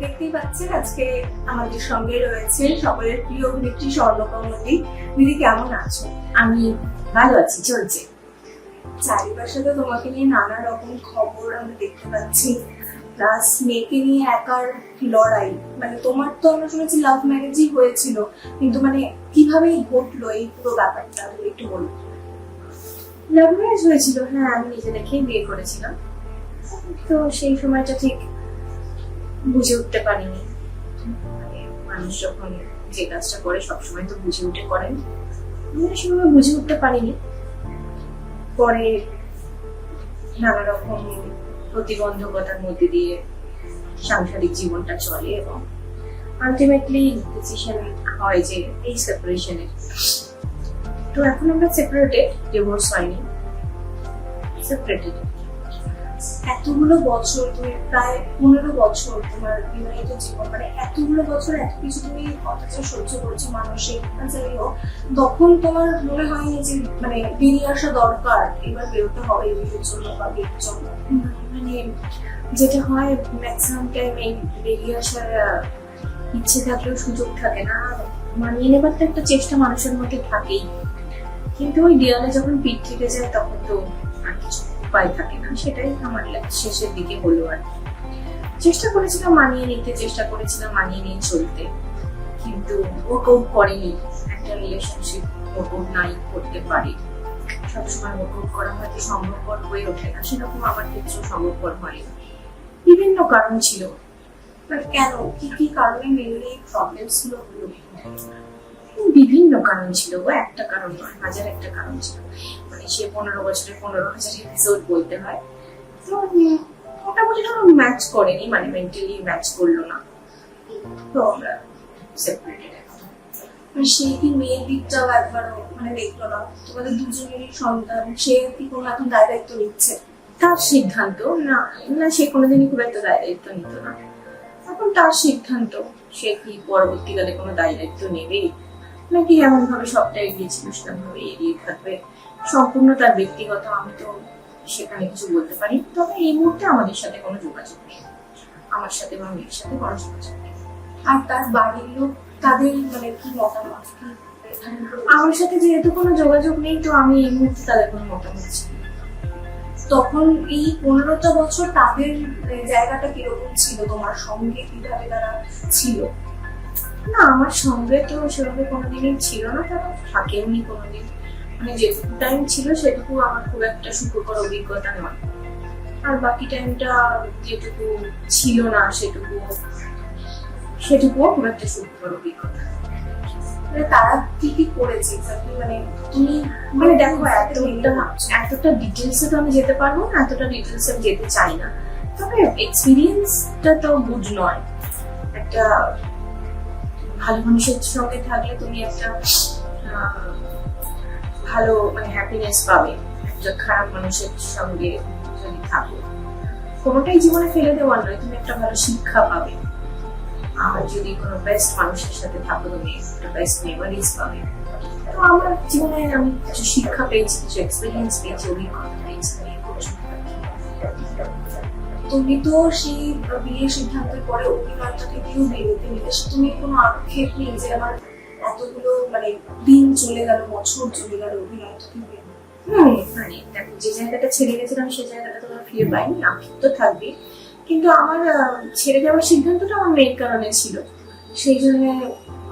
দেখতেই পাচ্ছেন আজকে আমাদের সঙ্গে রয়েছে সকলের প্রিয় অভিনেত্রী স্বর্ণকমতি দিদি কেমন আছো? আমি ভালো আছি চলছে। চারিপাশে তো তোমাকে নিয়ে নানা রকম খবর আমরা দেখতে পাচ্ছি। প্লাস মেয়েকে নিয়ে একার লড়াই? মানে তোমার তো আমরা শুনেছি লাভ ম্যারেজই হয়েছিল কিন্তু মানে কীভাবে ঘটলো এই পুরো ব্যাপারটা তুমি একটু বলো। লাভ ম্যারেজ হয়েছিল হ্যাঁ আমি নিজে দেখেই বিয়ে করেছিলাম। তো সেই সময়টা ঠিক বুঝে উঠতে পারিনি। মানে মানুষ যখন যে কাজটা করে, সবসময় তো বুঝে উঠে করেন সেভাবে বুঝে উঠতে পারিনি। পরে নানা রকম প্রতিবন্ধকতার মধ্যে দিয়ে সাংসারিক জীবনটা চলে এবং আলটিমেটলি ডিসিশন হয় যে এই সেপারেশনের তো এখন আমরা সেপারেটেড ডিভোর্স হয়নি। সেপারেটেড এতগুলো বছর তুমি প্রায় পনেরো বছর তোমার বিবাহিত জীবন মানে এতগুলো বছর এত কিছু তুমি অত্যাচার সহ্য করেছ মানসিক যাই তখন তোমার মনে হয়নি যে মানে বেরিয়ে আসা দরকার এবার বেরোতে হবে বিয়ের জন্য বা বিয়ের জন্য? মানে যেটা হয় ম্যাক্সিমাম টাইম এই বেরিয়ে আসার ইচ্ছে থাকলেও সুযোগ থাকে না। মানিয়ে নেবার তো একটা চেষ্টা মানুষের মধ্যে থাকেই। কিন্তু ওই দেয়ালে যখন পিঠ থেকে যায়, তখন তো আর কিছু উপায় থাকে না, সেটাই আমার শেষের দিকে হলো আর। চেষ্টা করেছিলাম মানিয়ে নিতে, চেষ্টা করেছিলাম মানিয়ে নিয়ে চলতে। কিন্তু ওয়ার্কআউট করেনি, একটা রিলেশনশিপ ওয়ার্কআউট নাই করতে পারি। সবসময় ওয়ার্কআউট করা হয়তো সম্ভবপর হয়ে ওঠে না, সেরকম আমার ক্ষেত্রেও সম্ভবপর হয়নি। বিভিন্ন কারণ ছিল। কেন, কি কি কারণে মেনলি প্রবলেমসগুলো হলো? বিভিন্ন কারণ ছিল ও একটা কারণ নয়, হাজার একটা কারণ ছিল। মানে সে পনেরো বছরে পনেরো হাজার এপিসোড বলতে হয়। তো, মোটামুটি ধরো ম্যাচ করেনি মানে মেন্টালি ম্যাচ করল না। তো আমরা সেপারেটেড মানে সে কি মেয়ের দিকটাও একবারও মানে দেখল না? তোমাদের দুজনেরই সন্তান, সে কি কোনো এখন দায় দায়িত্ব নিচ্ছে? তার সিদ্ধান্ত, না না, সে কোনোদিনই খুব একটা দায় দায়িত্ব নিত না। এখন তার সিদ্ধান্ত, সে কি পরবর্তীকালে কোনো দায় দায়িত্ব নেবে নাকি এমন ভাবে সবটাই গিয়েছিল সেরকম ভাবে এগিয়ে থাকবে সম্পূর্ণ তার ব্যক্তিগত, আমি তো সেখানে কিছু বলতে পারি তবে এই মুহূর্তে আমাদের সাথে কোনো যোগাযোগ নেই। আমার সাথে বা মেয়ের সাথে কোনো যোগাযোগ নেই। আর তার বাড়ির লোক, তাদের মানে কি মতামত? কি আমার সাথে যেহেতু কোনো যোগাযোগ নেই, তো আমি এই মুহূর্তে তাদের কোনো মতামত চাই তখন এই পনেরোটা বছর তাদের জায়গাটা কীরকম ছিল? তোমার সঙ্গে কীভাবে তারা ছিল? না, আমার সঙ্গে তো সেভাবে কোনোদিনই ছিল না তারা থাকেওনি কোনোদিন। মানে যেটুকু টাইম ছিল সেটুকু আমার খুব একটা সুখকর অভিজ্ঞতা নয়। আর বাকি টাইমটা যেটুকু ছিল না, সেটুকু, সেটুকুও খুব একটা সুখকর অভিজ্ঞতা মানে তারা কি কি করেছে মানে তুমি মানে দেখো, এতটা এতটা ডিটেলসে তো আমি যেতে পারব না, এতটা ডিটেলসে আমি যেতে চাই না। তবে এক্সপিরিয়েন্সটা তো গুড নয়। একটা ভালো মানুষের সঙ্গে থাকলে তুমি একটা ভালো মানে হ্যাপিনেস পাবে। একটা খারাপ মানুষের সঙ্গে যদি থাকো। কোনোটাই জীবনে ফেলে দেওয়ার নয়, তুমি একটা ভালো শিক্ষা পাবে। আর যদি কোনো বেস্ট মানুষের সাথে থাকো, তুমি একটা বেস্ট মেমোরিজ পাবে। তো আমার জীবনে আমি কিছু শিক্ষা পেয়েছি, কিছু এক্সপিরিয়েন্স পেয়েছি, অভিজ্ঞতা। তুমি তো সেই বিয়ের সিদ্ধান্তের পরে অভিনয়টা থেকেও বেরোতে নিলে তুমি কোনো আক্ষেপ নেই যে আমার এতগুলো মানে দিন চলে গেল, বছর চলে গেল, অভিনয়টা থেকে মানে দেখো, যে জায়গাটা ছেড়ে গেছিলাম সেই জায়গাটা তো ফিরে পাইনি, আক্ষেপ তো থাকবে কিন্তু আমার ছেড়ে যাওয়ার সিদ্ধান্তটা আমার মেয়ের কারণে ছিল। সেই জন্য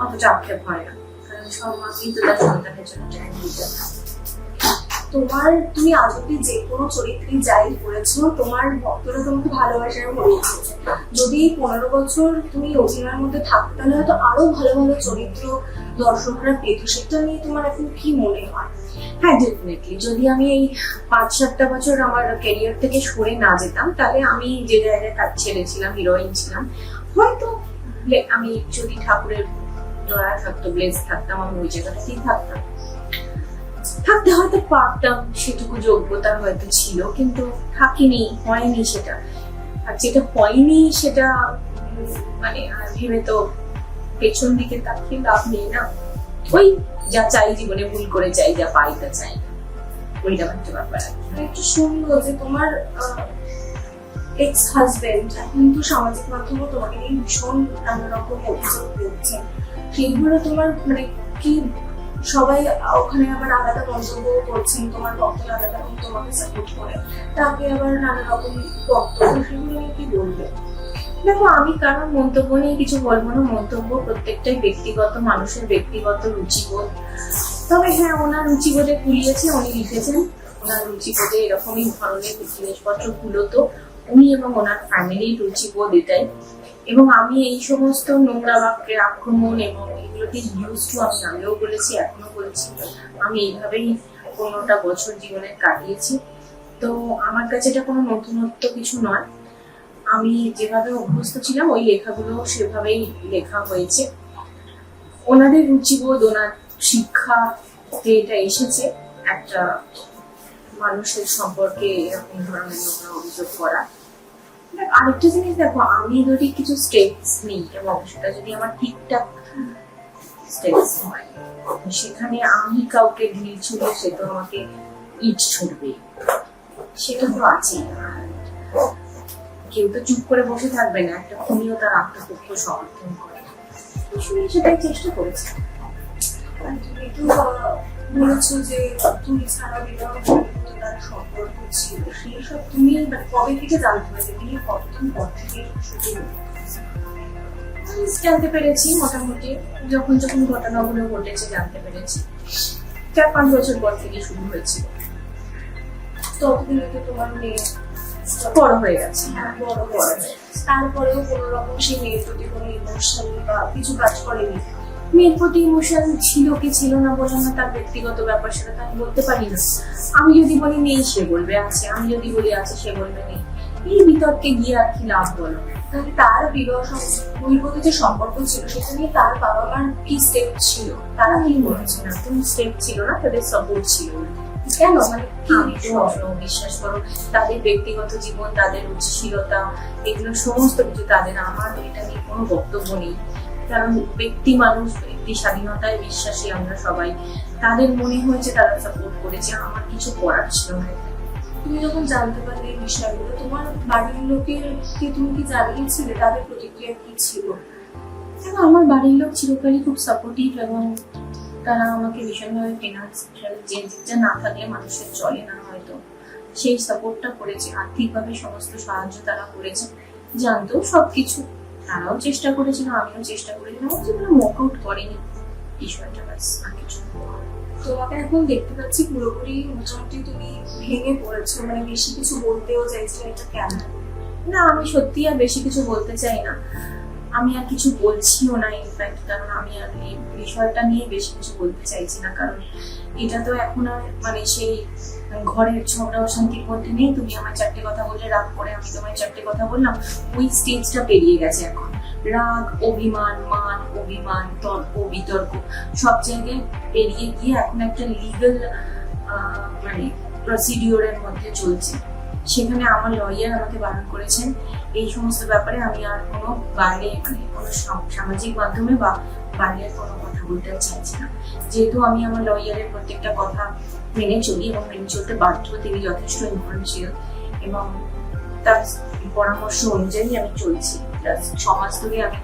অতটা আক্ষেপ হয় না। কারণ সব মা কিন্তু তার সন্তানের জন্য টাইম দিতে হয়। তোমার, তুমি আজ অব্দি যে কোনো চরিত্রে যাই করেছ, তোমার ভক্তরা তোমাকে ভালোবাসার বলেছে যদি পনেরো বছর তুমি অভিনয়ের মধ্যে থাকতে তাহলে হয়তো আরও ভালো ভালো চরিত্র দর্শকরা পেত। সেটা নিয়ে তোমার এখন কি মনে হয়? হ্যাঁ ডেফিনেটলি যদি আমি এই পাঁচ, সাতটা বছর আমার ক্যারিয়ার থেকে সরে না যেতাম, তাহলে আমি যে জায়গায় কাজ ছেড়েছিলাম হিরোইন ছিলাম, হয়তো আমি যদি ঠাকুরের দয়া থাকতো ব্লেস থাকতাম, আমি ওই জায়গাটাতেই থাকতাম। থাকতে হয়তো পারতাম, সেটুকু যোগ্যতা হয়তো ছিল, কিন্তু থাকিনি, হয়নি সেটা। আর যেটা হয়নি সেটা মানে ভেবে তো পেছন দিকে তাকিয়ে লাভ নেই না। ওই যা চাই জীবনে ভুল করে চাই, যা পাই তা চাই। একটা ব্যাপার একটু যে তোমার এক্স হাজবেন্ড সামাজিক মাধ্যমে তোমাকে নিয়ে ভীষণ নানা রকম অভিযোগ করছে। তোমার মানে কি সবাই ওখানে আবার আলাদা মন্তব্য করছেন তোমার বক্তব্য আলাদা এবং তোমাকে সাপোর্ট করে। তাকে আবার নানা রকম বক্তব্য, সেগুলো নিয়ে কি বলবে? দেখো, আমি কারোর মন্তব্য নিয়ে কিছু বলব না। মন্তব্য প্রত্যেকটাই ব্যক্তিগত, মানুষের ব্যক্তিগত রুচিবোধ তবে হ্যাঁ ওনার রুচিবোধে কুলিয়েছে, উনি লিখেছেন। ওনার রুচিবোধে এরকমই ধরনের জিনিসপত্র কুলোতো উনি এবং ওনার ফ্যামিলির রুচিবোধ এটাই এবং আমি এই সমস্ত নোংরা বাক্যের আক্রমণ এবং এগুলোকে ইউজ টু আমি আগেও বলেছি, এখনও বলেছি, আমি এইভাবেই পনেরোটা বছর জীবনে কাটিয়েছি। তো আমার কাছে এটা কোনো নতুনত্ব কিছু নয়। আমি যেভাবে অভ্যস্ত ছিলাম, ওই লেখাগুলো সেভাবেই লেখা হয়েছে। ওনাদের রুচিবোধ ওনার শিক্ষা যে এটা এসেছে। একটা মানুষের সম্পর্কে এরকম ধরনের নোংরা অভিযোগ করা। আরেকটা জিনিস দেখো, আমি যদি কিছু স্টেপস নিই এবং সেটা যদি আমার ঠিকঠাক স্টেপস হয়, সেখানে আমি কাউকে ঢিল ছুড়ে সে তো আমাকে ইট ছুটবে সেটা তো আছেই। কেউ তো চুপ করে বসে থাকবে না, একটা খুনিও তার আত্মপক্ষ সমর্থন করে শুনে সেটাই চেষ্টা করেছে। তুমি তো বলেছ যে তুমি ছাড়া বিবাহ তার সম্পর্ক ছিল। সেই সব তুমি মানে কবে থেকে জানতে পারলে? বিয়ে কতদিন পর থেকে শুরু জানতে পেরেছি? মোটামুটি। যখন যখন ঘটনাগুলো ঘটেছে জানতে পেরেছি। চার পাঁচ বছর পর থেকে শুরু হয়েছিল ততদিনে তো তোমার মেয়ে বড় হয়ে গেছে। হ্যাঁ, বড় হয়েছে তারপরেও কোনো রকম সেই মেয়ের প্রতি কোনো ইমোশন বা কিছু কাজ করেনি। মেয়ের প্রতি ইমোশন ছিল কি ছিল না বলে না তার ব্যক্তিগত ব্যাপার সেটা আমি বলতে পারি না। আমি যদি বলি নেই সে বলবে আছে। আমি যদি বলি আছে সে বলবে নেই। এই বিতর্কে গিয়ে আর কি লাভ বলো? তাহলে তার বিবাহ যে সম্পর্ক ছিল সেটা নিয়ে তার বাবা মার কি স্টেপ ছিল? তারা কি বলেছে না? তুমি স্টেপ ছিল না তাদের সাপোর্ট ছিল না। কেন? মানে কি আমি তো বিশ্বাস করো তাদের ব্যক্তিগত জীবন তাদের রুচিশীলতা এগুলো সমস্ত কিছু তাদের আমার এটা নিয়ে কোনো বক্তব্য নেই। কারণ ব্যক্তি মানুষ, ব্যক্তি স্বাধীনতায় বিশ্বাসী আমরা সবাই, তাদের মনে হয়েছে তারা সাপোর্ট করেছে, আমার কিছু করার ছিল না। তুমি যখন জানতে পারলে এই বিষয়গুলো, তোমার বাড়ির লোকের কে তুমি কি জানিয়েছিলে? তাদের প্রতিক্রিয়া কি ছিল? এবং আমার বাড়ির লোক চিরকালই খুব সাপোর্টিভ এবং তারা আমাকে ভীষণভাবে ফিনান্সিয়াল যে দিকটা না থাকলে মানুষের চলে না হয়তো। সেই সাপোর্টটা করেছে, আর্থিকভাবে সমস্ত সাহায্য তারা করেছে। জানতো সবকিছু তারাও চেষ্টা করেছিল, আমিও চেষ্টা করেছিলাম যেগুলো ওয়ার্ক আউট করেনি। বিষয়টা ব্যাস, আর কিছু। তোমাকে এখন দেখতে পাচ্ছি পুরোপুরি মোটামুটি তুমি ভেঙে পড়েছো মানে বেশি কিছু বলতেও চাইছো এটা কেন? না, আমি সত্যি আর বেশি কিছু বলতে চাই না। আমি আর কিছু বলছিও না ইনফ্যাক্ট কারণ আমি আর এই বিষয়টা নিয়ে বেশি কিছু বলতে চাইছি না, কারণ এটা তো এখন আর মানে সেই ঘরের ঝগড়া অশান্তির মধ্যে নেই। তুমি আমার চারটে কথা বললে, রাগ করে আমি তোমায় চারটে কথা বললাম। ওই স্টেজটা পেরিয়ে গেছে এখন। রাগ, অভিমান, মান, অভিমান, তর্ক, বিতর্ক সব জায়গায় পেরিয়ে গিয়ে এখন একটা লিগাল মানে প্রসিডিওরের মধ্যে চলছে। সেখানে আমার লয়ার আমাকে বারণ করেছেন, এই সমস্ত ব্যাপারে আমি আর কোনো বাইরে মানে কোনো সামাজিক মাধ্যমে বা বাইরের কোনো কথা বলতে চাইছি না। যেহেতু আমি আমার লয়ারের প্রত্যেকটা কথা মেনে চলি এবং মেনে চলতে বাধ্য, তিনি যথেষ্ট ইনফ্লুয়েন্সিয়াল এবং তার পরামর্শ অনুযায়ী আমি চলছি। প্লাস সমাজ ধরে আমি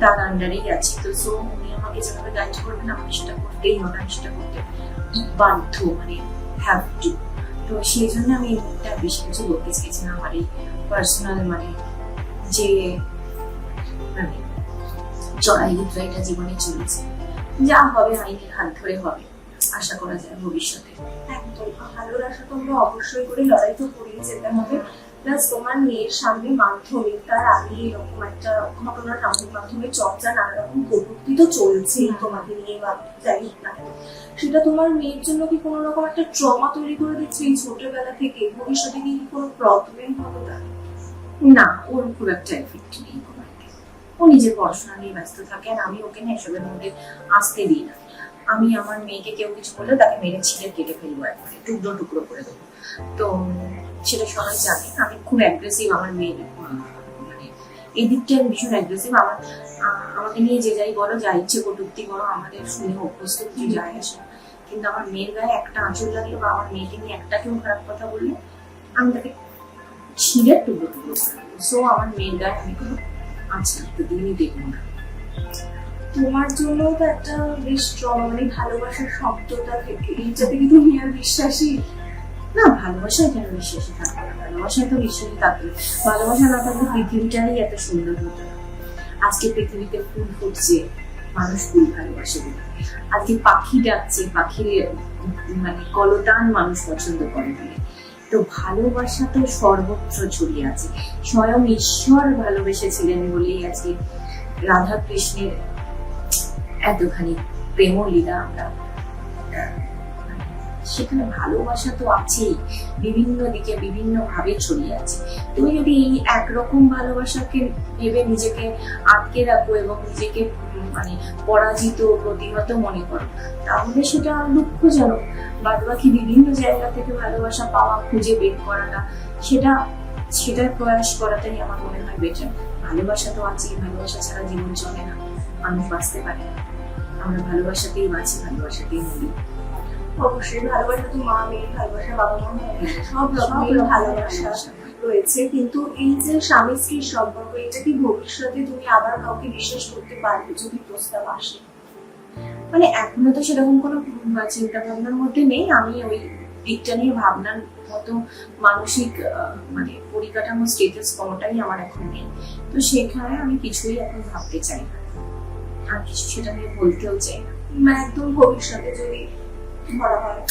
তার আন্ডারেই আছি। তো সো উনি আমাকে যেভাবে গাইড করবেন, আমাকে সেটা করতেই হবে আমি সেটা করতে বাধ্য মানে হ্যাভ টু তো সেই জন্য আমি মুহূর্তে বেশি কিছু বলতে চাইছি না। আমার এই পার্সোনাল মানে যে মানে চড়াই উতরাইটা জীবনে চলেছে। যা হবে আইনের হাত ধরে হবে। আশা করা যায় ভবিষ্যতে। একদম ভালোর আশা তো আমরা অবশ্যই করে লড়াই তো করেই যেতে হবে। প্লাস তোমার মেয়ের সামনে মাধ্যমিক, তার আগে এরকম একটা মাধ্যমে চর্চা নানা রকম কটূক্তি তো তোমাকে নিয়ে বা যাই না সেটা তোমার মেয়ের জন্য কি কোনো রকম একটা ট্রমা তৈরি করে দিচ্ছে এই ছোটবেলা থেকে? ভবিষ্যতে কি কোনো প্রবলেম হবে তার? না, ওর খুব একটা এফেক্ট নেই। ও নিজের পড়াশোনা নিয়ে ব্যস্ত থাকে, আর আমি ওকে না এসবের মধ্যে আসতে দিই না। আমি আমার মেয়েকে কেউ কিছু বললে তাকে মেরে ছিঁড়ে কেটে ফেলব একবারে টুকরো টুকরো করে দেবো। তো সেটা সবাই জানে আমি খুব অ্যাগ্রেসিভ আমার মেয়ের উম, মানে এই দিকটায় আমি ভীষণ অ্যাগ্রেসিভ আমার আমাকে নিয়ে যে যাই বলো যা ইচ্ছে কটুক্তি করো আমাদের শুনে অভ্যস্ত কিছু যায় আসে। কিন্তু আমার মেয়ের গায়ে একটা আঁচল লাগলে বা আমার মেয়েকে নিয়ে একটা কেউ খারাপ কথা বললে আমি তাকে ছিঁড়ে টুকরো টুকরো করে সো আমার মেয়ের গায়ে আমি কোনো আচ্ছা দিনই দেখব না। তোমার জন্য তো একটা বেশ মানে ভালোবাসার শব্দটা থেকে। এইটা থেকে তুমি আর বিশ্বাসী না, ভালোবাসায় কেন বিশ্বাসী থাকবে ভালোবাসায় তো বিশ্বাসী থাকবে। ভালোবাসা না থাকলে পৃথিবীটাই এত সুন্দর হতো আজকে পৃথিবীতে ফুল ফুটছে, মানুষ ফুল ভালোবাসে আজকে পাখি ডাকছে, পাখির মানে কলতান মানুষ পছন্দ করে তো ভালোবাসা তো সর্বত্র ছড়িয়ে আছে। স্বয়ং ঈশ্বর ভালোবেসেছিলেন বলেই আজকে রাধা কৃষ্ণের এতখানি প্রেম লীলা আমরা। সেখানে ভালোবাসা তো আছেই, বিভিন্ন দিকে বিভিন্ন ভাবে ছড়িয়ে আছে। তুমি যদি এই একরকম ভালোবাসাকে ভেবে নিজেকে আটকে রাখো এবং নিজেকে মানে পরাজিত প্রতিহত মনে করো, তাহলে সেটা দুঃখজনক। বাদ বাকি বিভিন্ন জায়গা থেকে ভালোবাসা পাওয়া, খুঁজে বের করাটা, সেটা সেটার প্রয়াস করাটাই আমার মনে হয় বেটার ভালোবাসা তো আছেই, ভালোবাসা ছাড়া জীবন চলে না, মানুষ বাঁচতে পারে না। আমরা ভালোবাসাতেই বাঁচি ভালোবাসাতেই মরি। অবশ্যই ভালোবাসা তো মা মেয়ে ভালোবাসা বাবা মা সব রকমের রকম ভালোবাসা। রয়েছে। কিন্তু এই যে স্বামী স্ত্রীর সম্পর্ক এটা কি ভবিষ্যতে তুমি আবার কাউকে বিশ্বাস করতে পারবে যদি প্রস্তাব আসে? মানে এখনও তো সেরকম কোনো চিন্তা ভাবনার মধ্যে নেই। আমি ওই দিকটা নিয়ে ভাবনার মতো মানসিক মানে পরিকাঠামো স্টেটাস কোনোটাই আমার এখন নেই। তো সেখানে আমি কিছুই এখন ভাবতে চাই না। সেটা নিয়ে বলতেও চাই না। মানে একদম ভবিষ্যতে যদি ধরা হয়।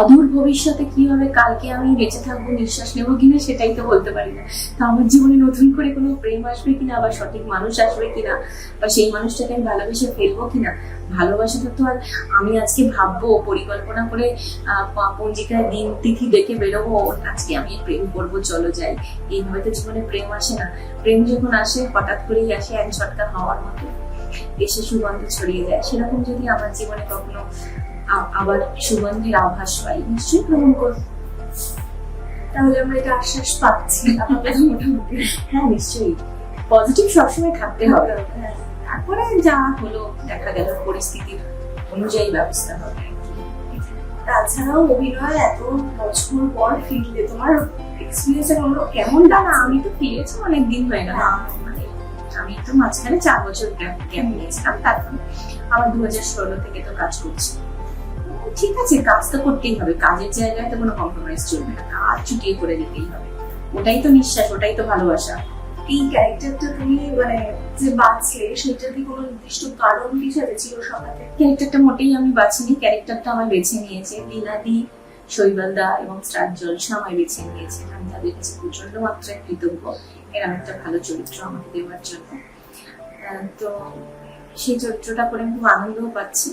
অদূর ভবিষ্যতে কি হবে, কালকে আমি বেঁচে থাকব, নিঃশ্বাস নেব কিনা সেটাই তো বলতে পারি না। তো আমার জীবনে নতুন করে কোনো প্রেম আসবে কিনা বা সঠিক মানুষ আসবে কিনা বা সেই মানুষটাকে আমি ভালোবেসে ফেলব কিনা ভালোবাসাটা তো আর আমি আজকে ভাববো, পরিকল্পনা করে পঞ্জিকায় দিন, তিথি দেখে বেরোবো, আজকে আমি প্রেম করব, চলো যাই। এইভাবে তো জীবনে প্রেম আসে না। প্রেম যখন আসে, হঠাৎ করেই আসে এক ঝটকা হওয়ার মতো। এসে সুগন্ধ ছড়িয়ে যায় সেরকম যদি আমার জীবনে কখনো আবার সুগন্ধের আভাস পাই নিশ্চয়ই গ্রহণ করব। তাহলে আমরা এটা আশ্বাস পাচ্ছি মোটামুটি হ্যাঁ নিশ্চয়ই। পজিটিভ সবসময় থাকতে হবে। হ্যাঁ। তারপরে যা হলো দেখা গেল পরিস্থিতির অনুযায়ী ব্যবস্থা হবে। তাছাড়াও অভিনয় এত বছর পর ফিরলে তোমার এক্সপিরিয়েন্স কেমন না আমি তো ফিরেছি অনেক দিন হয়ে গেল। হ্যাঁ। আমি তো মাঝখানে চার বছর গ্যাপ নিয়েছিলাম, তারপর আবার দু হাজার ষোলো থেকে তো কাজ করছি। ঠিক আছে, কাজ তো করতেই হবে, কাজের জায়গায় তো কোনো কম্প্রোমাইজ চলবে না, কাজ চুটিয়ে করে দিতেই হবে। ওটাই তো নিঃশ্বাস, ওটাই তো ভালোবাসা। এই ক্যারেক্টারটা তুমি মানে যে সেটা কি কোনো নির্দিষ্ট কারণ আছে? ছিল ক্যারেক্টারটা মোটেই আমি বাছিনি ক্যারেক্টারটা আমার বেছে নিয়েছে লীনাদি শৈবালদা এবং স্টার জলসা আমায় বেছে নিয়েছে। আমি তাদের কাছে প্রচণ্ড মাত্রায় কৃতজ্ঞ। এরকম একটা ভালো চরিত্র আমাকে দেওয়ার জন্য। তো সেই চরিত্রটা করে আমি খুব আনন্দও পাচ্ছি।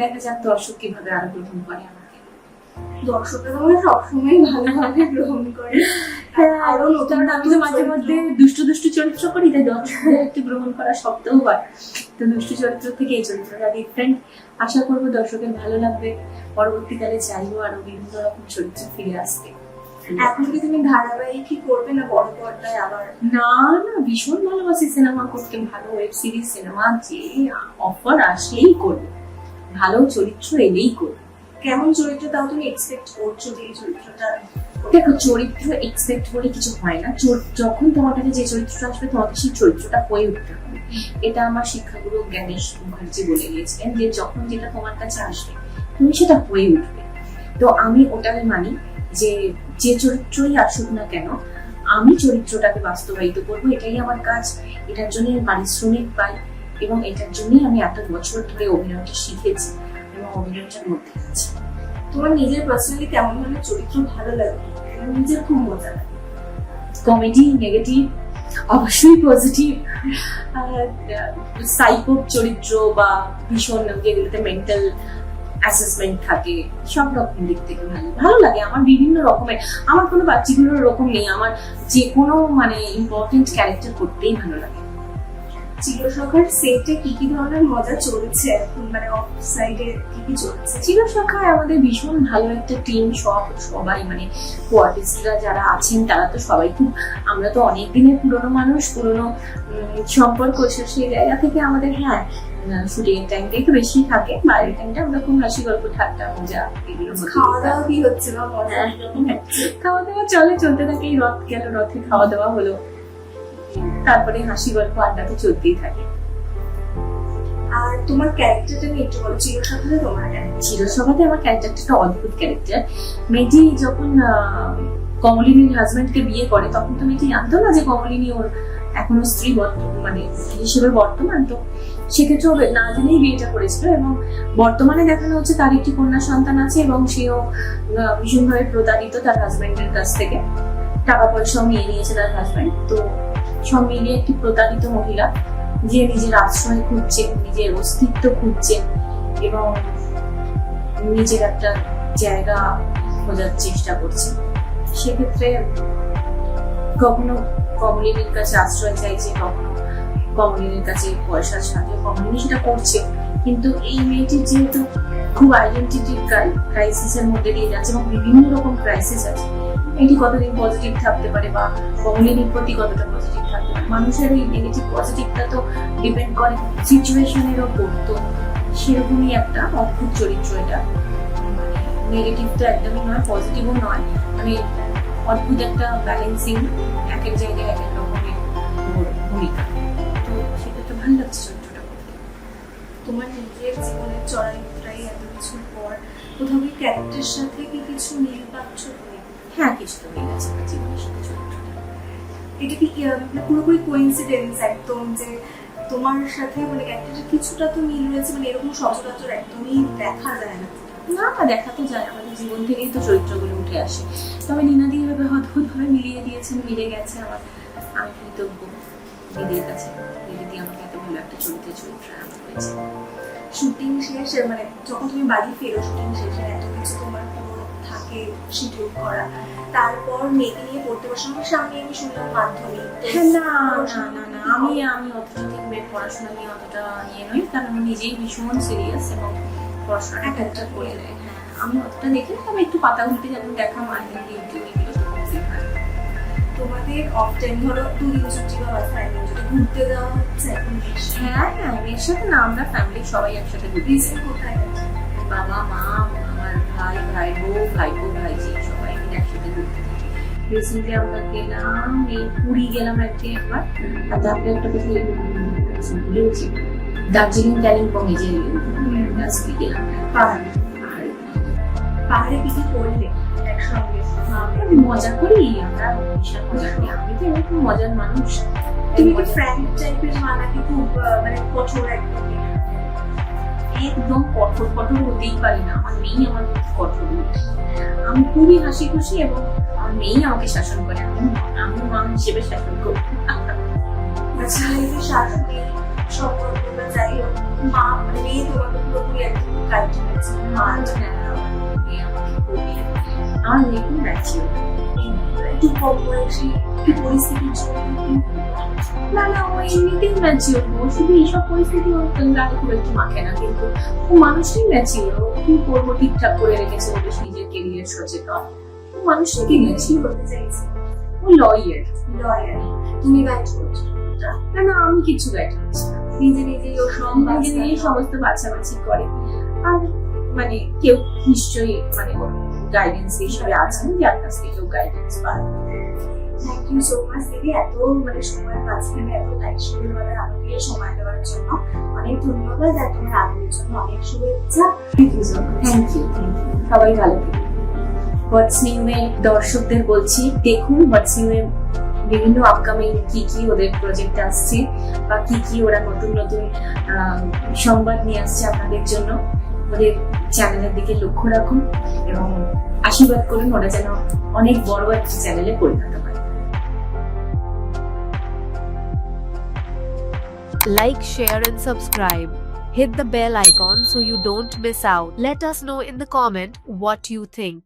দেখা যাক দর্শক কীভাবে আরও গ্রহণ করে আমাকে। দর্শকরা সবসময় ভালোভাবে গ্রহণ করে। কারণ আমি তো মাঝে মধ্যে দুষ্টু দুষ্টু চরিত্র করি তাই দর্শকদের একটু গ্রহণ করা হয়। তো দুষ্টু চরিত্র থেকে এই চরিত্রটা ডিফারেন্ট আশা করব দর্শকের ভালো লাগবে। পরবর্তীকালে চাইব আরও বিভিন্ন রকম চরিত্র ফিরে আসতে। এখন কি তুমি ধারাবাহিক করবে না বড় পর্দায় আবার? না না ভীষণ ভালোবাসি সিনেমা করতে। ভালো ওয়েব সিরিজ সিনেমা যে অফার আসলেই করব। ভালো চরিত্র এলেই করব। কেমন চরিত্র তাও তুমি এক্সপেক্ট করছ যে এই চরিত্রটা দেখো চরিত্র এক্সপেক্ট বলে কিছু হয় না। যখন তোমার কাছে যে চরিত্রটা আসবে তোমাকে সেই চরিত্রটা হয়ে উঠতে হবে। এটা আমার শিক্ষাগুরু জ্ঞানেশ মুখার্জি বলে গিয়েছিলেন যে যখন যেটা তোমার কাছে আসবে তুমি সেটা হয়ে উঠবে। তো আমি ওটাই মানি যে যে চরিত্রই আসুক না কেন, আমি চরিত্রটাকে বাস্তবায়িত করব, এটাই আমার কাজ। এটার জন্য পারিশ্রমিক পাই এবং এটার জন্যই আমি এত বছর ধরে অভিনয়টা শিখেছি এবং অভিনয়টার মধ্যে আছি। তোমার নিজের পার্সোনালি কেমন ধরনের চরিত্র ভালো লাগে? নিজের খুব মজা লাগে? কমেডি নেগেটিভ অবশ্যই পজিটিভ সাইকোপ চরিত্র বা ভীষণ যেগুলোতে মেন্টাল অ্যাসেসমেন্ট থাকে, সব রকম দিক থেকে ভালো। ভালো লাগে, আমার বিভিন্ন রকমের, আমার কোনো বাচ্চাগুলোর রকম নেই, আমার যে কোনো মানে ইম্পর্টেন্ট ক্যারেক্টার করতেই ভালো লাগে। চিরসখার সেটে কি কি ধরনের মজা চলছে এখন? মানে অফ সাইডে কি কি চলছে? চিরসখায় আমাদের ভীষণ ভালো একটা টিম সব, সবাই মানে কোয়ার্টিস্টরা যারা আছেন, তারা তো সবাই খুব, আমরা তো অনেক দিনের পুরনো মানুষ, পুরনো সম্পর্ক সেই জায়গা থেকে আমাদের হ্যাঁ শুটিং এর বেশি থাকে বাইরের টাইমটা আমরা খুব হাসি গল্প ঠাট্টা মজা এগুলোর খাওয়া দাওয়া কি হচ্ছে বা হ্যাঁ। খাওয়া দাওয়া চলে চলতে থাকে এই রথ গেল রথে খাওয়া দাওয়া হলো। তারপরে হাসি গল্প আড্ডা তো চলতেই থাকে। আর তোমার ক্যারেক্টারটা নিয়ে একটু বলো চিরসাথে তোমার চিরসভাতে আমার ক্যারেক্টারটা একটা অদ্ভুত ক্যারেক্টার মেয়েটি যখন কমলিনীর হাজবেন্ডকে বিয়ে করে তখন তো মেয়েটি জানতো না যে কমলিনী ওর এখনও স্ত্রী বর্ত- মানে হিসেবে বর্তমান তো সেক্ষেত্রে না জেনেই বিয়েটা করেছিল এবং বর্তমানে দেখানো হচ্ছে তার একটি কন্যা সন্তান আছে এবং সেও ভীষণভাবে প্রতারিত তার হাজবেন্ডের কাছ থেকে। টাকা পয়সাও নিয়ে নিয়েছে তার হাজবেন্ড তো সব মিলিয়ে একটি প্রতারিত মহিলা, যে নিজের আশ্রয় খুঁজছে, নিজের অস্তিত্ব খুঁজছে এবং নিজের একটা জায়গা খোঁজার চেষ্টা করছে। সেক্ষেত্রে কখনো কমলিনীর কাছে আশ্রয় চাইছে, কখনো কমলিনীর কাছে পয়সার সাথে কমলিনী সেটা করছে। কিন্তু এই মেয়েটির যেহেতু খুব আইডেন্টিটি ক্রাইসিসের মধ্যে দিয়ে যাচ্ছে এবং বিভিন্ন রকম ক্রাইসিস আছে এটি কতদিন পজিটিভ থাকতে পারে বা কমলিনীর প্রতি কতটা পজিটিভ থাকতে পারে, মানুষের এই নেগেটিভ পজিটিভটা তো ডিপেন্ড করে সিচুয়েশনের ওপর। তো সেরকমই একটা অদ্ভুত চরিত্র এটা। মানে নেগেটিভ তো একদমই নয় পজিটিভও নয়। মানে অদ্ভুত একটা ব্যালেন্সিং এক এক জায়গায় এক চরিত্রটা করতে তোমার নিজের জীবনের চড়াই এত কিছুর পর কোথাও কি ক্যারেক্টারের সাথে কি কিছু মিল পাচ্ছ তুমি হ্যাঁ কিছু তো হয়ে গেছে জীবনের সাথে চরিত্রটা। এটা কি মানে পুরোপুরি কোইন্সিডেন্স একদম যে তোমার সাথে মানে ক্যারেক্টারের কিছুটা তো মিল রয়েছে মানে এরকম সচরাচর একদমই দেখা যায় না। না না, দেখা তো যায়, আমাদের জীবন থেকেই তো চরিত্রগুলো উঠে আসে। তবে নিনাদি এভাবে অদ্ভুতভাবে মিলিয়ে দিয়েছেন মিলে গেছে আমার, আমি কৃতজ্ঞ দিদির কাছে, দিদি আমাকে ভালো একটা চরিত্র হয়েছে শুটিং শেষে মানে যখন তুমি বাড়ি ফেরো শুটিং শেষে এত কিছু তোমার থাকে শিডিউল করা। তারপর মেয়েকে নিয়ে পড়তে বসে আমার সামনে আমি শুনলাম মাধ্যমিক। হ্যাঁ, না না না না আমি আমি অতটা ঠিক মেয়ের পড়াশোনা নিয়ে অতটা নিয়ে নই কারণ আমি নিজেই ভীষণ সিরিয়াস এবং পড়াশোনাটা এক একটা করে নেয়। হ্যাঁ আমি অতটা দেখি তবে একটু পাতা উল্টে যেমন দেখা মায়ের ইউটিউব এগুলো তোমাদের অফ টাইম ধরো দুদিন ছুটি বা একদিন ছুটি ঘুরতে যাওয়া হচ্ছে এখন হ্যাঁ হ্যাঁ মেয়ের সাথে না আমরা ফ্যামিলির সবাই একসাথে ঘুরি রিসেন্ট কোথায় বাবা মা আমার ভাই ভাই বউ ভাইপো ভাইজি সবাই মিলে একসাথে ঘুরতে থাকি রিসেন্টলি আমরা গেলাম এই পুরী গেলাম একদিন একবার। আর তারপরে একটা কোথায় দার্জিলিং কালিম্পং এই যে গেলাম। পাহাড়। পাহাড়ে পাহাড়ে কি কি করলে একসঙ্গে আমরা মজা করি আমরা বিশাল মজা করি আমি তো এরকম মজার মানুষ তুমি কি ফ্র্যাঙ্ক টাইপের মা নাকি খুব মানে কঠোর একদম একদম কঠোর কঠোর হতেই পারি না আমার মেয়েই আমার খুব কঠোর আমি খুবই হাসি খুশি এবং আমার মেয়েই আমাকে শাসন করে আমি আমি মা হিসেবে শাসন করি আচ্ছা শাশুড়ি সম্পর্ক বা যাই হোক মা মানে মেয়ে তোমাকে পুরোপুরি একদম করেছে মা হ্যাঁ, আমাকে খুবই একটু কম বয়সী একটু পরিস্থিতির জন্য না না এইসব পরিস্থিতি ওর মাখে না কিন্তু ও মানুষটাই কি করব ঠিকঠাক করে রেখেছে ও নিজের কেরিয়ার সচেতন ও কি করতে চাইছে ও লয়ার লয়ার তুমি গাইড না না আমি কিছু গাইড করছি নিজে নিজেই ও সব নিজে সমস্ত বাছাবাছি করে আর মানে কেউ নিশ্চয়ই মানে গাইডেন্স হিসেবে আছেন যার কাছ থেকে কেউ গাইডেন্স পান থ্যাংক ইউ সো মাচ দিদি। এত মানে সময়ের মাঝখানে এত টাইম শিডিউল মানে আমাকে সময় দেওয়ার জন্য। অনেক ধন্যবাদ আর তোমার আগ্রহের জন্য অনেক শুভেচ্ছা। Thank you so much thank you সবাই ভালো থাকুন হোয়াটস নিউ এর দর্শকদের বলছি দেখুন হোয়াটস নিউ এর বিভিন্ন আপকামিং কি কি ওদের প্রজেক্ট আসছে বা কি কি ওরা নতুন নতুন সংবাদ নিয়ে আসছে আপনাদের জন্য। ওদের চ্যানেলের দিকে লক্ষ্য রাখুন এবং আশীর্বাদ করুন ওরা যেন অনেক বড় একটা চ্যানেলে পরিণত হয় Like, share, and subscribe. Hit the bell icon so you don't miss out. Let us know in the comment what you think.